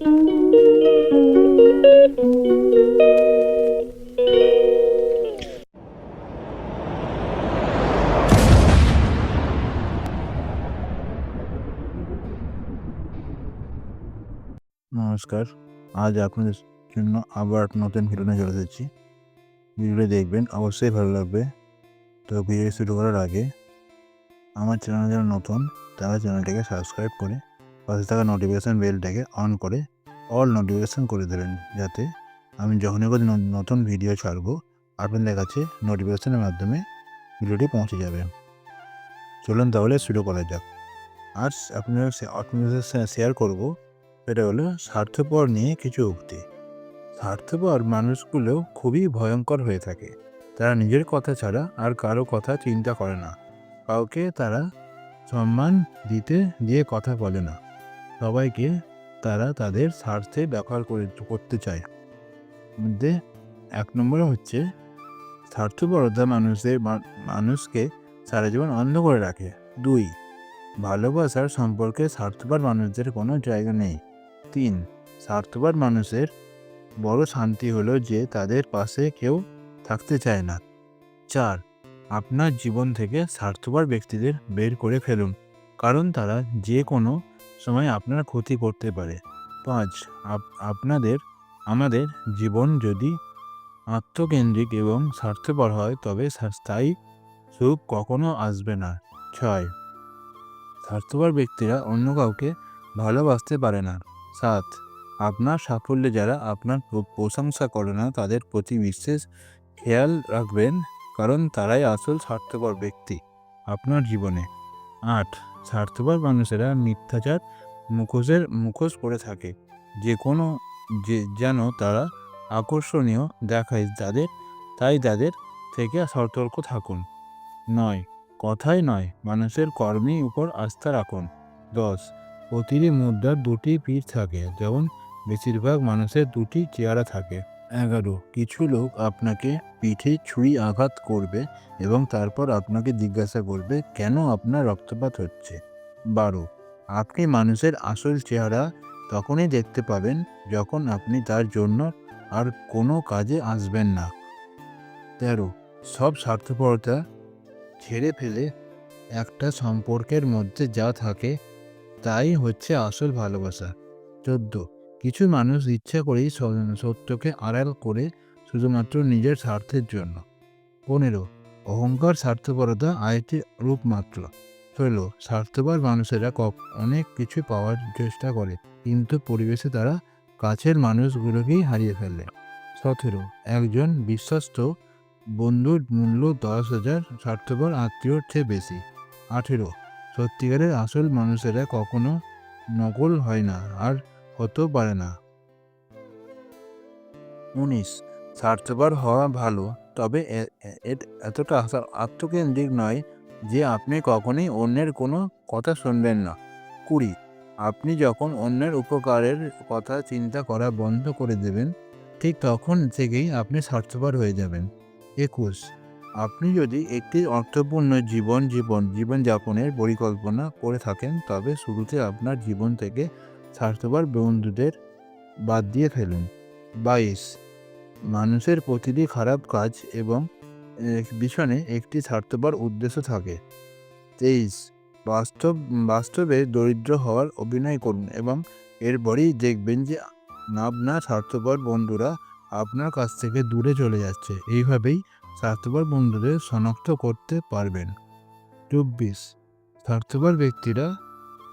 নমস্কার, আজ আপনাদের জন্য আবার নতুন ভিডিও নিয়ে চলে এসেছি। ভিডিওটি দেখবেন, অবশ্যই ভালো লাগবে। তো ভিডিও শুরু করার আগে, আমার চ্যানেল যারা নতুন, তারা চ্যানেলটাকে সাবস্ক্রাইব করে পাশে থাকা নোটিফিকেশান বেলটাকে অন করে অল নোটিফিকেশান করে দেবেন যাতে আমি যখনই কোনো নতুন ভিডিও ছাড়বো, আপনাদের কাছে নোটিফিকেশানের মাধ্যমে ভিডিওটি পৌঁছে যাবে। চলুন তাহলে শুরু করা যাক। আজ সে- আপনাদের শেয়ার করব, সেটা হলো স্বার্থপর নিয়ে কিছু উক্তি। স্বার্থপর মানুষগুলো খুবই ভয়ঙ্কর হয়ে থাকে। তারা নিজের কথা ছাড়া আর কারও কথা চিন্তা করে না। কাউকে তারা সম্মান দিতে দিয়ে কথা বলে না। সবাইকে তারা তাদের স্বার্থে ব্যবহার করে করতে চায়। মধ্যে এক নম্বরে হচ্ছে, স্বার্থপরতা মানুষের মানুষকে সারা জীবন অন্ধ করে রাখে। দুই, ভালোবাসার সম্পর্কে স্বার্থপর মানুষদের কোনো জায়গা নেই। তিন, স্বার্থপর মানুষের বড় শান্তি হলো যে তাদের পাশে কেউ থাকতে চায় না। চার, আপনার জীবন থেকে স্বার্থপর ব্যক্তিদের বের করে ফেলুন। কারণ তারা যে কোনো সময় আপনার ক্ষতি করতে পারে। পাঁচ আপ- আপনাদের, আমাদের জীবন যদি আত্মকেন্দ্রিক এবং স্বার্থপর হয়, তবে স্থায়ী সুখ কখনো আসবে না। ছয়, স্বার্থপর ব্যক্তিরা অন্য কাউকে ভালোবাসতে পারে না। সাত, আপনার সাফল্যে যারা আপনার প্রশংসা করে না, তাদের প্রতি বিশেষ খেয়াল রাখবেন, কারণ তারাই আসল স্বার্থপর ব্যক্তি আপনার জীবনে। আট স্বার্থপর মানুষেরা মিথ্যাচার মুখোশের মুখোশ করে থাকে। যে কোনো যে যেন তারা আকর্ষণীয় দেখায় তাদের তাই তাদের থেকে সতর্ক থাকুন। নয়, কথাই নয়, মানুষের কর্মের উপর আস্থা রাখুন। দশ, প্রতিটি মুদ্রার দুটি পিঠ থাকে, যেমন বেশিরভাগ মানুষের দুটি চেহারা থাকে। এগারো। কিছু লোক আপনাকে পিঠে ছুরি আঘাত করবে এবং তারপর আপনাকে জিজ্ঞাসা করবে, কেন আপনার রক্তপাত হচ্ছে? বারো। আপনি মানুষের আসল চেহারা তখনই দেখতে পাবেন যখন আপনি তার জন্য আর কোনো কাজে আসবেন না। তেরো। সব স্বার্থপরতা ছেড়ে ফেলে একটা সম্পর্কের মধ্যে যা থাকে, তাই হচ্ছে আসল ভালোবাসা। চোদ্দ। কিছু মানুষ ইচ্ছা করেই সত্যকে আড়াল করে শুধুমাত্র নিজের স্বার্থের জন্য। পনেরো, অহংকার, স্বার্থপরতা আয়টি রূপ মাত্র। ষোলো, স্বার্থপর মানুষেরা কক অনেক কিছু পাওয়ার চেষ্টা করে, কিন্তু পরিবেশে তারা কাছের মানুষগুলোকেই হারিয়ে ফেলে। সতেরো, একজন বিশ্বস্ত বন্ধুর মূল্য দশ হাজার, স্বার্থপর আত্মীয়র চেয়ে বেশি। আঠেরো, সত্যিকারের আসল মানুষেরা কখনো নকল হয় না, আর হতেও পারে না। উনিশ, স্বার্থপর হওয়া ভালো, তবে এতটা আত্মকেন্দ্রিক নয় যে আপনি কখনোই অন্যের কোনো কথা শুনবেন না। কুড়ি, আপনি যখন অন্যের উপকারের কথা চিন্তা করা বন্ধ করে দেবেন, ঠিক তখন থেকেই আপনি স্বার্থপর হয়ে যাবেন। একুশ, আপনি যদি একটি অর্থপূর্ণ জীবন জীবন, জীবনযাপনের পরিকল্পনা করে থাকেন, তবে শুরুতে আপনার জীবন থেকে স্বার্থপর বন্ধুদের বাদ দিয়ে ফেলুন। বাইশ, মানুষের প্রতিটি খারাপ কাজ এবং পিছনে একটি স্বার্থপর উদ্দেশ্য থাকে। তেইশ, বাস্তব, বাস্তবে দরিদ্র হওয়ার অভিনয় করুন এবং এরপরেই দেখবেন যে আপনার স্বার্থপর বন্ধুরা আপনার কাছ থেকে দূরে চলে যাচ্ছে। এইভাবেই স্বার্থপর বন্ধুদের শনাক্ত করতে পারবেন। চব্বিশ, স্বার্থপর ব্যক্তিরা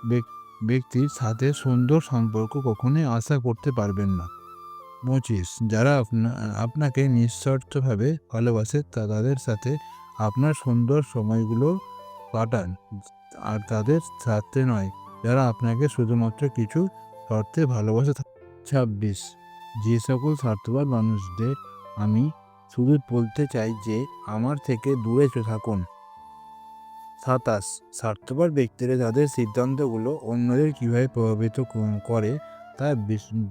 ব্যক- ব্যক্তির সাথে সুন্দর সম্পর্ক কখনোই আশা করতে পারবেন না। পঁচিশ, যারা আপনা, আপনাকে নিঃস্বার্থভাবে ভালোবাসে, তা তাদের সাথে আপনার সুন্দর সময়গুলো কাটান। আর তাদের স্বার্থে নয়, যারা আপনাকে শুধুমাত্র কিছু শর্তে ভালোবাসে ছাব্বিশ, যে সকল স্বার্থপর মানুষদের আমি শুধু বলতে চাই যে, আমার থেকে দূরে থাকুন। সাতাশ। স্বার্থপর ব্যক্তিরা তাদের সিদ্ধান্তগুলো অন্যদের কীভাবে প্রভাবিত করে তা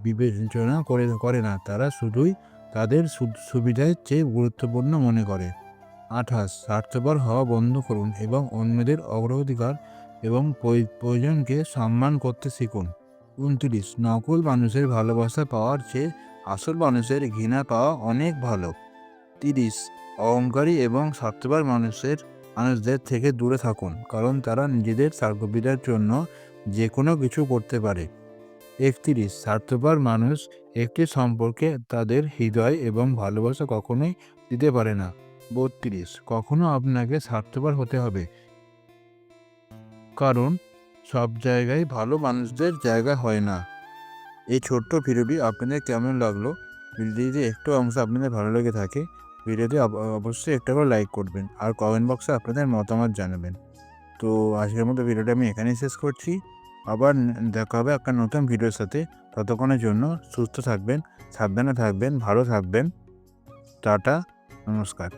বিবেচনা করে করে না, তারা শুধুই তাদের সুবিধার চেয়ে গুরুত্বপূর্ণ মনে করে। আঠাশ। স্বার্থপর হওয়া বন্ধ করুন এবং অন্যদের অগ্রাধিকার এবং প্রয়োজনকে সম্মান করতে শিখুন। উনত্রিশ। নকল মানুষের ভালোবাসা পাওয়ার চেয়ে আসল মানুষের ঘৃণা পাওয়া অনেক ভালো। তিরিশ। অহংকারী এবং স্বার্থপর মানুষের মানুষদের থেকে দূরে থাকুন, কারণ তারা নিজেদের স্বার্থবিধার জন্য যে কোনো কিছু করতে পারে। একত্রিশ, স্বার্থপর মানুষ একটি সম্পর্কে তাদের হৃদয় এবং ভালোবাসা কখনোই দিতে পারে না। বত্রিশ, কখনো আপনাকে স্বার্থপর হতে হবে। কারণ সব জায়গায় ভালো মানুষদের জায়গা হয় না। এই ছোট্ট ভিডিওটি আপনাদের কেমন লাগল? যদি একটু অংশ আপনাদের ভালো লেগে থাকে। ভিডিওটি অব- অবশ্যই একটা করে লাইক করবেন আর কমেন্ট বক্সে আপনাদের মতামত জানাবেন। তো আজকের মতো ভিডিওটা আমি এখানেই শেষ করছি। আবার দেখা হবে একটা নতুন ভিডিওর সাথে। ততক্ষণের জন্য সুস্থ থাকবেন, সাবধানে থাকবেন, ভালো থাকবেন। টাটা, নমস্কার।